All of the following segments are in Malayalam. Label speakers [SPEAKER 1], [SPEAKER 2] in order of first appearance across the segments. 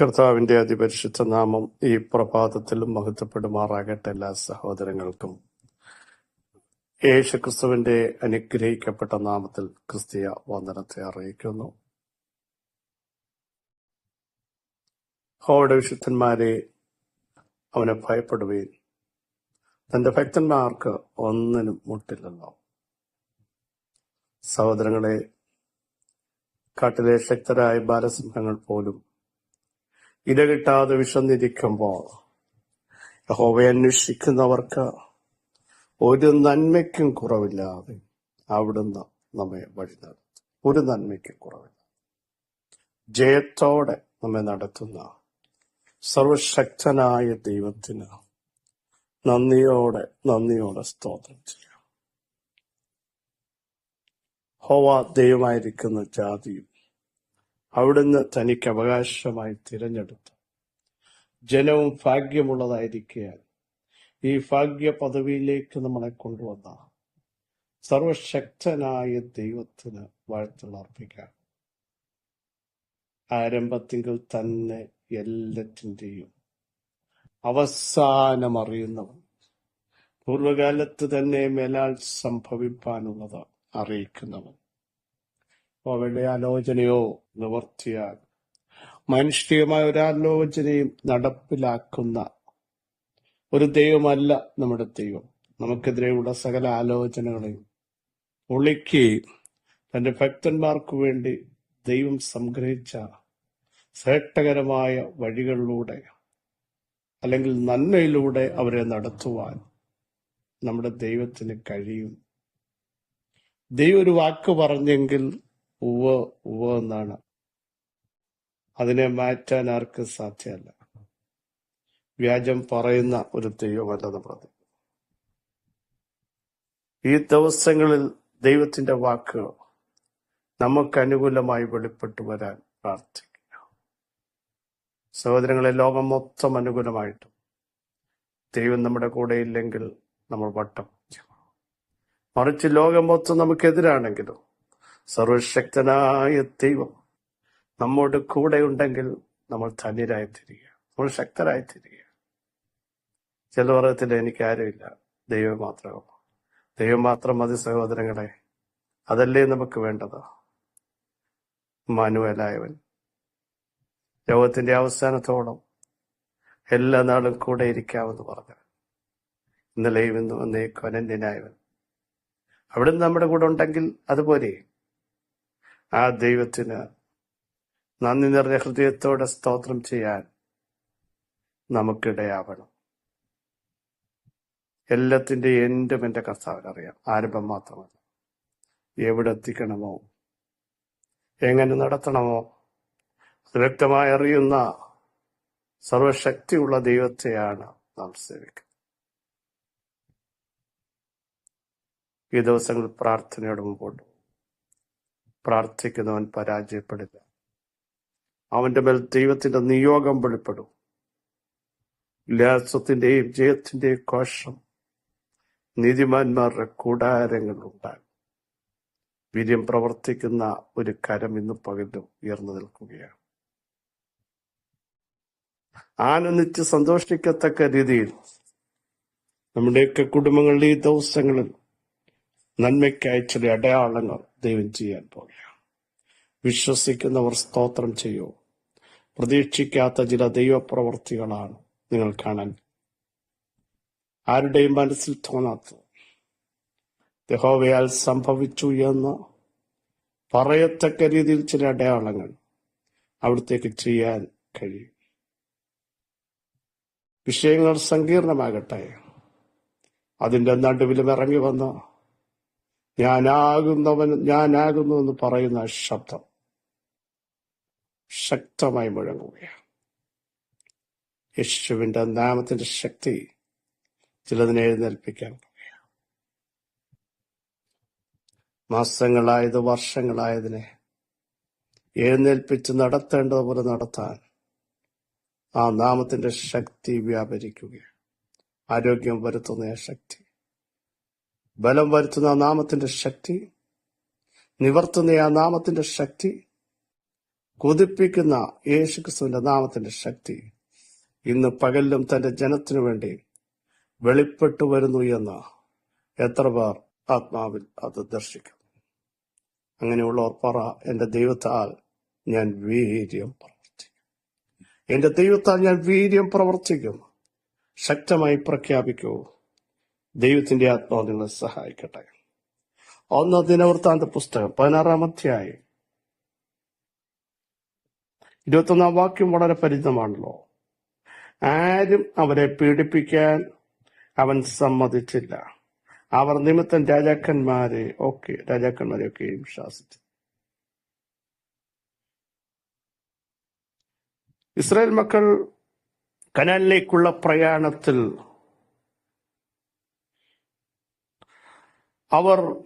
[SPEAKER 1] കർത്താവിന്റെ അതിപരിശുദ്ധ നാമം ഈ പ്രഭാതത്തിലും മഹത്വപ്പെടുമാറാകട്ടെ എല്ലാ സഹോദരങ്ങൾക്കും. യേശുക്രിസ്തുവിന്റെ അനുഗ്രഹിക്കപ്പെട്ട നാമത്തിൽ ക്രിസ്തീയ വന്ദനത്തെ അറിയിക്കുന്നു. അവരുടെ വിശുദ്ധന്മാരെ അവനെ ഭയപ്പെടുകയും തന്റെ ഭക്തന്മാർക്ക് ഒന്നിനും മുട്ടില്ലല്ലോ. സഹോദരങ്ങളെ കാട്ടിലെ ശക്തരായ ബാലസിംഹങ്ങൾ പോലും ഇടകിട്ടാതെ വിശന്നിരിക്കുമ്പോൾ യഹോവയെ അന്വേഷിക്കുന്നവർക്ക് ഒരു നന്മയ്ക്കും കുറവില്ലാതെ അവിടുന്ന് നമ്മെ വഴി നടത്തും. ഒരു നന്മയ്ക്കും കുറവില്ല. ജയത്തോടെ നമ്മെ നടത്തുന്ന സർവശക്തനായ ദൈവത്തിന് നന്ദിയോടെ നന്ദിയോടെ സ്തോത്രം ചെയ്യാം. ഹോവ ദൈവമായിരിക്കുന്ന ജാതിയും അവിടുന്ന് തനിക്ക് അവകാശമായി തിരഞ്ഞെടുത്തു. ജനവും ഭാഗ്യമുള്ളതായിരിക്കാൻ ഈ ഭാഗ്യ പദവിയിലേക്ക് നമ്മളെ കൊണ്ടുവന്ന സർവശക്തനായ ദൈവത്തിന് വാഴ്ത്തുള്ള അർപ്പിക്കാം. ആരംഭത്തിങ്കിൽ തന്നെ എല്ലാത്തിന്റെയും അവസാനം അറിയുന്നവൻ പൂർവകാലത്ത് തന്നെ മേലാൽ സംഭവിപ്പാനുള്ളത് അറിയിക്കുന്നവൻ. അവരുടെ ആലോചനയോ നിവർത്തിയാൽ. മനുഷ്യമായ ഒരാലോചനയും നടപ്പിലാക്കുന്ന ഒരു ദൈവമല്ല നമ്മുടെ ദൈവം. നമുക്കെതിരെയുള്ള സകല ആലോചനകളെയും ഒളിക്കുകയും തന്റെ ഭക്തന്മാർക്ക് വേണ്ടി ദൈവം സംഗ്രഹിച്ച ശ്രേഷ്ഠകരമായ വഴികളിലൂടെ അല്ലെങ്കിൽ നന്മയിലൂടെ അവരെ നടത്തുവാൻ നമ്മുടെ ദൈവത്തിന് കഴിയും. ദൈവം ഒരു വാക്ക് പറഞ്ഞെങ്കിൽ ഉവ്വ് ഉവ്വ് എന്നാണ്. അതിനെ മാറ്റാൻ ആർക്കും സാധ്യമല്ല. വ്യാജം പറയുന്ന ഒരു ദൈവമല്ല പ്രതി. ഈ ദിവസങ്ങളിൽ ദൈവത്തിന്റെ വാക്കുകൾ നമുക്ക് അനുകൂലമായി വെളിപ്പെട്ടു വരാൻ പ്രാർത്ഥിക്കുക സഹോദരങ്ങളെ ലോകം മൊത്തം അനുകൂലമായിട്ടും ദൈവം നമ്മുടെ കൂടെ ഇല്ലെങ്കിൽ നമ്മൾ വട്ടം. മറിച്ച് ലോകം മൊത്തം നമുക്കെതിരാണെങ്കിലും സർവശക്തനായ ദൈവം നമ്മോട് കൂടെ ഉണ്ടെങ്കിൽ നമ്മൾ ധന്യരായി നമ്മൾ ശക്തരായി ചില പറയത്തില്ല എനിക്ക് ആരുമില്ല. ദൈവം മാത്രമേ ദൈവം മാത്രം മതി സഹോദരങ്ങളെ. അതല്ലേ നമുക്ക് വേണ്ടത്? മാനുവലായവൻ ലോകത്തിന്റെ അവസാനത്തോളം എല്ലാ നാളും കൂടെ ഇരിക്കാമെന്ന് പറഞ്ഞു. ഇന്നലെയും ഇന്നും എന്നേക്കും അനന്യനായവൻ. അവിടുന്ന് നമ്മുടെ കൂടെ ഉണ്ടെങ്കിൽ അതുപോലെ ആ ദൈവത്തിന് നന്ദി നിറഞ്ഞ ഹൃദയത്തോടെ സ്തോത്രം ചെയ്യാൻ നമുക്കിടയാവണം. എല്ലാത്തിന്റെ എന്റെ എന്റെ കർത്താവിനറിയാം ആരംഭം മാത്രമല്ല. എവിടെ എത്തിക്കണമോ? എങ്ങനെ നടത്തണമോ? അത് വ്യക്തമായി അറിയുന്ന സർവശക്തിയുള്ള ദൈവത്തെയാണ് നാം സേവിക്കുന്നത് ഈ ദിവസങ്ങളിൽ പ്രാർത്ഥനയോട് മുമ്പോട്ട്. പ്രാർത്ഥിക്കുന്നവൻ പരാജയപ്പെടില്ല അവന്റെ മേൽ ദൈവത്തിന്റെ നിയോഗം വെളിപ്പെടും. ഉല്ലാസത്തിന്റെയും ജയത്തിന്റെയും കോശം നീതിമാന്മാരുടെ കൂടാരങ്ങൾ ഉണ്ടാകും. വീര്യം പ്രവർത്തിക്കുന്ന ഒരു കരം ഇന്ന് പകലും ഉയർന്നു നിൽക്കുകയാണ്. ആനന്ദിച്ച് സന്തോഷിക്കത്തക്ക രീതിയിൽ നമ്മുടെയൊക്കെ കുടുംബങ്ങളിൽ ഈ ദിവസങ്ങളിൽ നന്മയ്ക്കായി ചില അടയാളങ്ങൾ ദൈവം ചെയ്യാൻ പോകുകയാണ് വിശ്വസിക്കുന്നവർ സ്തോത്രം ചെയ്യൂ. പ്രതീക്ഷിക്കാത്ത ചില ദൈവപ്രവർത്തികളാണ് നിങ്ങൾ കാണാൻ ആരുടെയും മനസ്സിൽ തോന്നാത്തത്. ദഹോവയാൽ സംഭവിച്ചു എന്ന് പറയത്തക്ക രീതിയിൽ ചില അടയാളങ്ങൾ അവിടത്തേക്ക് ചെയ്യാൻ കഴിയും. വിഷയങ്ങൾ സങ്കീർണമാകട്ടെ. അതിന്റെ നടുവിലും ഇറങ്ങി വന്ന് ഞാനാകുന്നവൻ ഞാനാകുന്നു എന്ന് പറയുന്ന ശബ്ദം ശക്തമായി മുഴങ്ങുകയാണ്. യേശുവിന്റെ നാമത്തിന്റെ ശക്തി ചിലതിനെ എഴുന്നേൽപ്പിക്കാൻ. മാസങ്ങളായത് വർഷങ്ങളായതിനെ എഴുന്നേൽപ്പിച്ച് നടത്തേണ്ടതുപോലെ നടത്താൻ ആ നാമത്തിന്റെ ശക്തി വ്യാപരിക്കുകയാണ്. ആരോഗ്യം വരുത്തുന്ന ശക്തി. ബലം വരുത്തുന്ന നാമത്തിന്റെ ശക്തി നിവർത്തുന്ന ആ നാമത്തിന്റെ ശക്തി കൊതിപ്പിക്കുന്ന യേശുക്രിസ്തുവിന്റെ നാമത്തിന്റെ ശക്തി ഇന്ന് പകലിലും തന്റെ ജനത്തിനു വേണ്ടി വെളിപ്പെട്ടു വരുന്നു എന്ന് എത്ര പേർ ആത്മാവിൽ അത് ദർശിക്കും. അങ്ങനെയുള്ളവർ പറ എന്റെ ദൈവത്താൽ ഞാൻ വീര്യം പ്രവർത്തിക്കും. എന്റെ ദൈവത്താൽ ഞാൻ വീര്യം പ്രവർത്തിക്കും. ശക്തമായി പ്രഖ്യാപിക്കൂ. ദൈവത്തിന്റെ ആത്മാവ് നിങ്ങളെ സഹായിക്കട്ടെ. ഒന്ന് ദിനവൃത്താന്ത പുസ്തകം പതിനാറാം അധ്യായം. ഇരുപത്തൊന്നാം വാക്യം വളരെ പരിചിതമാണല്ലോ. ആരും അവരെ പീഡിപ്പിക്കാൻ അവൻ സമ്മതിച്ചില്ല. അവർ നിമിത്തം രാജാക്കന്മാരെ ഒക്കെ രാജാക്കന്മാരെ ഒക്കെയും ശാസിച്ചു. ഇസ്രായേൽ മക്കൾ കനാലിലേക്കുള്ള പ്രയാണത്തിൽ അവർ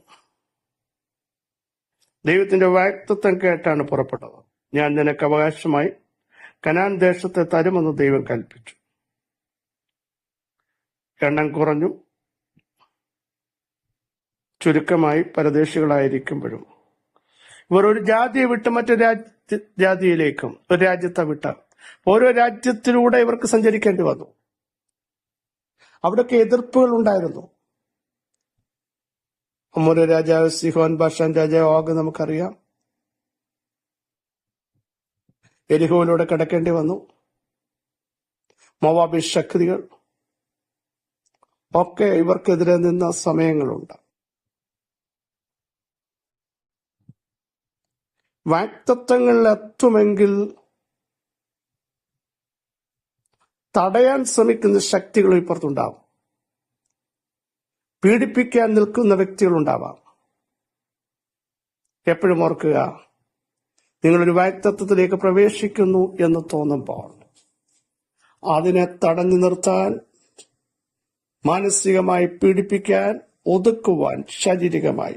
[SPEAKER 1] ദൈവത്തിന്റെ വാക്തത്വം കേട്ടാണ് പുറപ്പെട്ടത്. ഞാൻ നിനക്ക് അവകാശമായി കനാൻ ദേശത്തെ തരുമെന്ന് ദൈവം കൽപ്പിച്ചു. എണ്ണം കുറഞ്ഞു. ചുരുക്കമായി പരദേശികളായിരിക്കുമ്പോഴും. ഇവർ ഒരു ജാതിയെ വിട്ട് മറ്റൊരു രാജ്യ ജാതിയിലേക്കും ഒരു രാജ്യത്തെ വിട്ട ഓരോ രാജ്യത്തിലൂടെ ഇവർക്ക് സഞ്ചരിക്കേണ്ടി വന്നു. അവിടെയൊക്കെ എതിർപ്പുകൾ ഉണ്ടായിരുന്നു. അമ്മൂര് രാജാവ് സിഹോൻ ബാഷാൻ രാജാവ് ഓഗ് നമുക്കറിയാം. എരിഹോയിലൂടെ കിടക്കേണ്ടി വന്നു. മൊവാബി ശക്തികൾ. ഒക്കെ ഇവർക്കെതിരെ നിന്ന സമയങ്ങളുണ്ട്. വാക്തത്വങ്ങൾ എത്തുമെങ്കിൽ തടയാൻ ശ്രമിക്കുന്ന ശക്തികൾ ഇപ്പുറത്തുണ്ടാവും. പീഡിപ്പിക്കാൻ നിൽക്കുന്ന വ്യക്തികളുണ്ടാവാം. എപ്പോഴും ഓർക്കുക നിങ്ങളൊരു വാക്തത്വത്തിലേക്ക് പ്രവേശിക്കുന്നു എന്ന് തോന്നുമ്പോൾ അതിനെ തടഞ്ഞു നിർത്താൻ മാനസികമായി പീഡിപ്പിക്കാൻ ഒതുക്കുവാൻ ശാരീരികമായി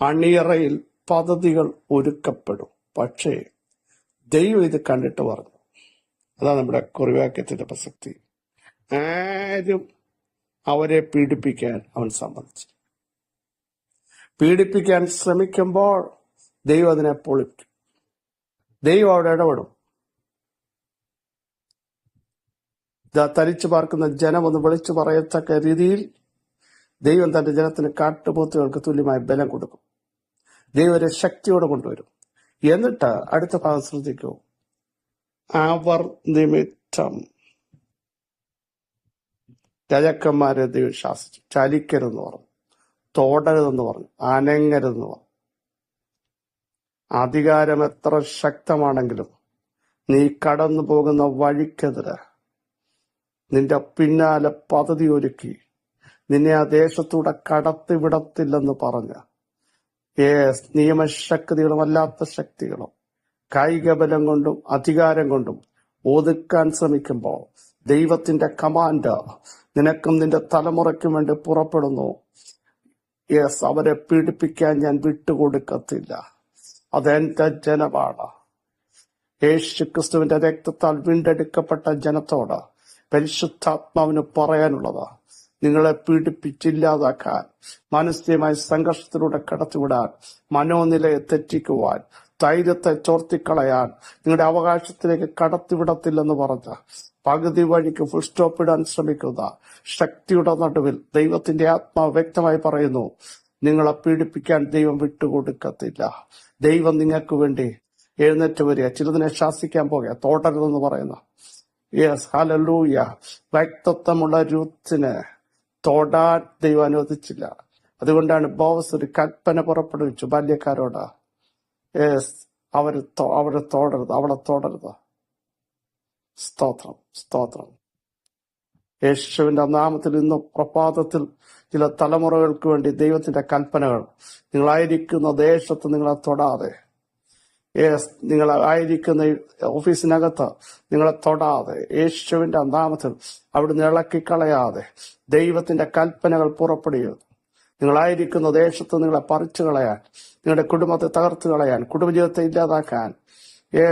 [SPEAKER 1] അണിയറയിൽ പദ്ധതികൾ ഒരുക്കപ്പെടും. പക്ഷേ ദൈവം ഇത് കണ്ടിട്ട് പറഞ്ഞു. അതാണ് നമ്മുടെ കുറിവാക്യത്തിന്റെ പ്രസക്തി. ആരും അവരെ പീഡിപ്പിക്കാൻ അവൻ സമ്മതിച്ചു. പീഡിപ്പിക്കാൻ ശ്രമിക്കുമ്പോൾ ദൈവം അതിനെ പൊളിക്കും ദൈവം അവിടെ ഇടപെടും. തരിച്ചു പാർക്കുന്ന ജനം ഒന്ന് വിളിച്ചു പറയത്തക്ക രീതിയിൽ ദൈവം തന്റെ ജനത്തിന് കാട്ടുപോത്തുകൾക്ക് തുല്യമായ ബലം കൊടുക്കും. ദൈവം ഒരു ശക്തിയോടെ കൊണ്ടുവരും. എന്നിട്ട് അടുത്ത ഭാഗം ശ്രദ്ധിക്കൂ. അവർ നിമിത്തം രാജാക്കന്മാരെ ദൈവം ശാസിച്ചു. ചലിക്കരുതെന്ന് പറഞ്ഞു. തോടരുതെന്ന് പറഞ്ഞു. അനങ്ങരുതെന്ന് പറഞ്ഞു. അധികാരം എത്ര ശക്തമാണെങ്കിലും നീ കടന്നു പോകുന്ന വഴിക്കെതിരെ നിന്റെ പിന്നാലെ പദ്ധതി ഒരുക്കി. നിന്നെ ആ ദേശത്തൂടെ കടത്തിവിടത്തില്ലെന്ന് പറഞ്ഞ് ഏ നിയമശക്തികളും അല്ലാത്ത ശക്തികളും കായിക ബലം കൊണ്ടും അധികാരം കൊണ്ടും ഒതുക്കാൻ ശ്രമിക്കുമ്പോൾ ദൈവത്തിന്റെ കമാൻഡ് നിനക്കും നിന്റെ തലമുറയ്ക്കും വേണ്ടി പുറപ്പെടുന്നു. യെസ് അവരെ പീഡിപ്പിക്കാൻ ഞാൻ വിട്ടുകൊടുക്കത്തില്ല. അതെന്റെ ജനമാണ്. യേശു ക്രിസ്തുവിന്റെ രക്തത്താൽ വീണ്ടെടുക്കപ്പെട്ട ജനത്തോട് പരിശുദ്ധാത്മാവിന് പറയാനുള്ളത് നിങ്ങളെ പീഡിപ്പിച്ചില്ലാതാക്കാൻ മാനസികമായ സംഘർഷത്തിലൂടെ കടത്തിവിടാൻ മനോനിലയെ തെറ്റിക്കുവാൻ ധൈര്യത്തെ ചോർത്തിക്കളയാൻ നിങ്ങളുടെ അവകാശത്തിലേക്ക് കടത്തിവിടത്തില്ലെന്ന് പറഞ്ഞ് പകുതി വഴിക്ക് ഫുൾ സ്റ്റോപ്പ് ഇടാൻ ശ്രമിക്കുന്ന ശക്തിയുടെ നടുവിൽ ദൈവത്തിന്റെ ആത്മാവ് വ്യക്തമായി പറയുന്നു നിങ്ങളെ പീഡിപ്പിക്കാൻ ദൈവം വിട്ടുകൊടുക്കത്തില്ല. ദൈവം നിങ്ങൾക്ക് വേണ്ടി എഴുന്നേറ്റ് വരിക. ചിലതിനെ ശാസിക്കാൻ പോകുക. തോട്ടരുതെന്ന് പറയുന്ന. യെസ് ഹലലൂയ വ്യക്തത്വമുള്ള രൂത്തിനെ തൊടാൻ ദൈവം അനുവദിച്ചില്ല. അതുകൊണ്ടാണ് ബോവസ് ഒരു കൽപ്പന പുറപ്പെടുവിച്ചു ബാല്യക്കാരോട്. യെസ് അവർ തോടരുത് അവളെ തോടരുത്. സ്തോത്രം സ്തോത്രം. യേശുവിന്റെ നാമത്തിൽ ഇന്ന് പ്രഭാതത്തിൽ ചില തലമുറകൾക്ക് വേണ്ടി ദൈവത്തിന്റെ കൽപ്പനകൾ. നിങ്ങളായിരിക്കുന്ന ദേശത്ത് നിങ്ങളെ തൊടാതെ. നിങ്ങൾ ആയിരിക്കുന്ന ഓഫീസിനകത്ത് നിങ്ങളെ തൊടാതെ. യേശുവിന്റെ നാമത്തിൽ അവിടുന്ന് ഇളക്കിക്കളയാതെ ദൈവത്തിന്റെ കൽപ്പനകൾ പുറപ്പെടുകയും നിങ്ങളായിരിക്കുന്ന ദേശത്ത് നിങ്ങളെ പറിച്ചു കളയാൻ നിങ്ങളുടെ കുടുംബത്തെ തകർത്തു കളയാൻ കുടുംബജീവിതത്തെ ഇല്ലാതാക്കാൻ ഏ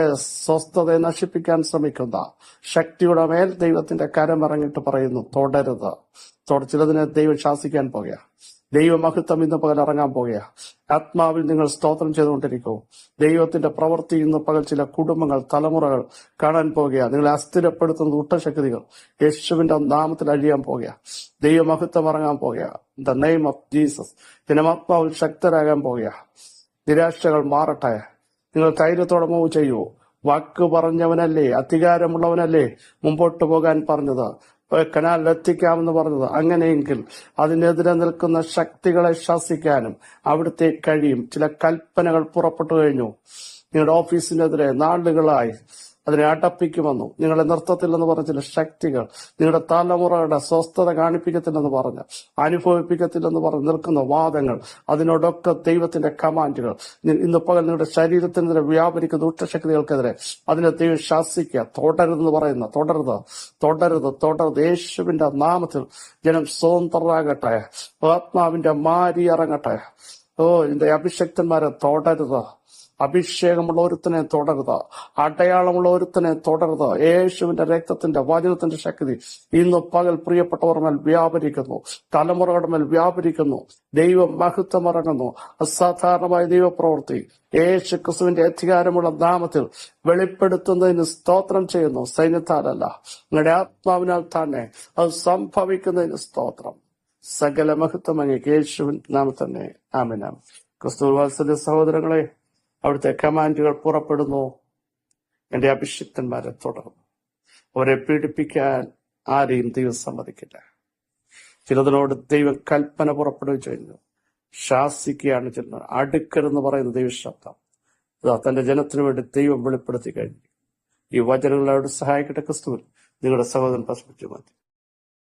[SPEAKER 1] സ്വസ്ഥതയെ നശിപ്പിക്കാൻ ശ്രമിക്കുന്ന ശക്തിയുടെ മേൽ ദൈവത്തിന്റെ കരം ഇറങ്ങിയിട്ട് പറയുന്നു തുടരുത്. തൊട ചിലതിനെ ദൈവം ശാസിക്കാൻ പോകുക ദൈവമഹത്വം ഇന്ന് പകൽ ഇറങ്ങാൻ പോകുക ആത്മാവിൽ നിങ്ങൾ സ്തോത്രം ചെയ്തുകൊണ്ടിരിക്കൂ. ദൈവത്തിന്റെ പ്രവൃത്തി ഇന്ന് പകൽ ചില കുടുംബങ്ങൾ തലമുറകൾ കാണാൻ പോകുക നിങ്ങളെ അസ്ഥിരപ്പെടുത്തുന്ന ഊട്ടശക്തികൾ യേശുവിന്റെ നാമത്തിൽ അഴിയാൻ പോകുക ദൈവമഹത്വം ഇറങ്ങാൻ പോകുക ദ നെയിം ഓഫ് ജീസസ് ദിനമാത്മാവിൽ ശക്തരാകാൻ പോകുക നിരാശകൾ മാറട്ടെ. നിങ്ങൾ ധൈര്യത്തോടെ മൂവ് ചെയ്യൂ. വാക്ക് പറഞ്ഞവനല്ലേ അധികാരമുള്ളവനല്ലേ മുമ്പോട്ട് പോകാൻ പറഞ്ഞത്. കനാലിൽ എത്തിക്കാമെന്ന് പറഞ്ഞത്. അങ്ങനെയെങ്കിൽ അതിനെതിരെ നിൽക്കുന്ന ശക്തികളെ ശാസിക്കാനും അവിടുത്തെ കഴിയും. ചില കൽപ്പനകൾ പുറപ്പെട്ടു കഴിഞ്ഞു. നിങ്ങളുടെ ഓഫീസിനെതിരെ നാളുകളായി അതിനെ അടപ്പിക്കുമെന്നും നിങ്ങളെ നിർത്തത്തില്ലെന്ന് പറഞ്ഞ ചില ശക്തികൾ നിങ്ങളുടെ തലമുറയുടെ സ്വസ്ഥത കാണിപ്പിക്കത്തില്ലെന്ന് പറഞ്ഞ് അനുഭവിപ്പിക്കത്തില്ലെന്ന് പറഞ്ഞ് നിൽക്കുന്ന വാദങ്ങൾ അതിനോടൊക്കെ ദൈവത്തിന്റെ കമാൻഡുകൾ. ഇന്ന് പകൽ നിങ്ങളുടെ ശരീരത്തിനെതിരെ വ്യാപരിക്കുന്ന ഉച്ചശക്തികൾക്കെതിരെ അതിനെ ദൈവം ശാസിക്കുക. തുടരുതെന്ന് പറയുന്ന തുടരുത് തുടരുത് തുടരുത്. യേശുവിന്റെ നാമത്തിൽ ജനം സ്വതന്ത്രരാകട്ടെ. ആത്മാവിന്റെ മാരി ഇറങ്ങട്ടെ ഓ എന്റെ അഭിഷക്തന്മാരെ തുടരുത്. അഭിഷേകമുള്ള ഒരുത്തനെ തുടരുത് അടയാളമുള്ള ഒരുത്തനെ തുടരുത് യേശുവിന്റെ രക്തത്തിന്റെ വചനത്തിന്റെ ശക്തി ഇന്ന് പകൽ പ്രിയപ്പെട്ടവർ മേൽ വ്യാപരിക്കുന്നു. തലമുറകളുടെ മേൽ വ്യാപരിക്കുന്നു. ദൈവം മഹത്വം ഇറങ്ങുന്നു അസാധാരണമായ ദൈവപ്രവൃത്തി. യേശു ക്രിസ്തുവിന്റെ അധികാരമുള്ള നാമത്തിൽ വെളിപ്പെടുത്തുന്നതിന് സ്തോത്രം ചെയ്യുന്നു. സൈന്യത്താലല്ല. നിങ്ങളുടെ ആത്മാവിനാൽ തന്നെ അത് സംഭവിക്കുന്നതിന് സ്തോത്രം. സകല മഹത്വം അങ്ങേക്ക്. യേശുവിൻ നാമത്തന്നെ ആമിനാം ക്രിസ്തു സഹോദരങ്ങളെ അവിടുത്തെ കമാൻഡുകൾ പുറപ്പെടുന്നു. എന്റെ അഭിഷിക്തന്മാരെ തുടർന്നു. അവരെ പീഡിപ്പിക്കാൻ ആരെയും ദൈവം സമ്മതിക്കില്ല. ചിലതിനോട് ദൈവം കൽപ്പന പുറപ്പെടുകയും ചെയ്യുന്നു. ശാസിക്കുകയാണ് ചെന്ന് അടുക്കരെന്ന് പറയുന്ന ദൈവശബ്ദം. ഇതാ തന്റെ ജനത്തിനു വേണ്ടി ദൈവം വെളിപ്പെടുത്തി കഴിഞ്ഞു. ഈ വചനങ്ങളോട് സഹായിക്കട്ടെ ക്രിസ്തുവിൽ. നിങ്ങളുടെ സഹോദരൻ പസ്പിച്ചു മതി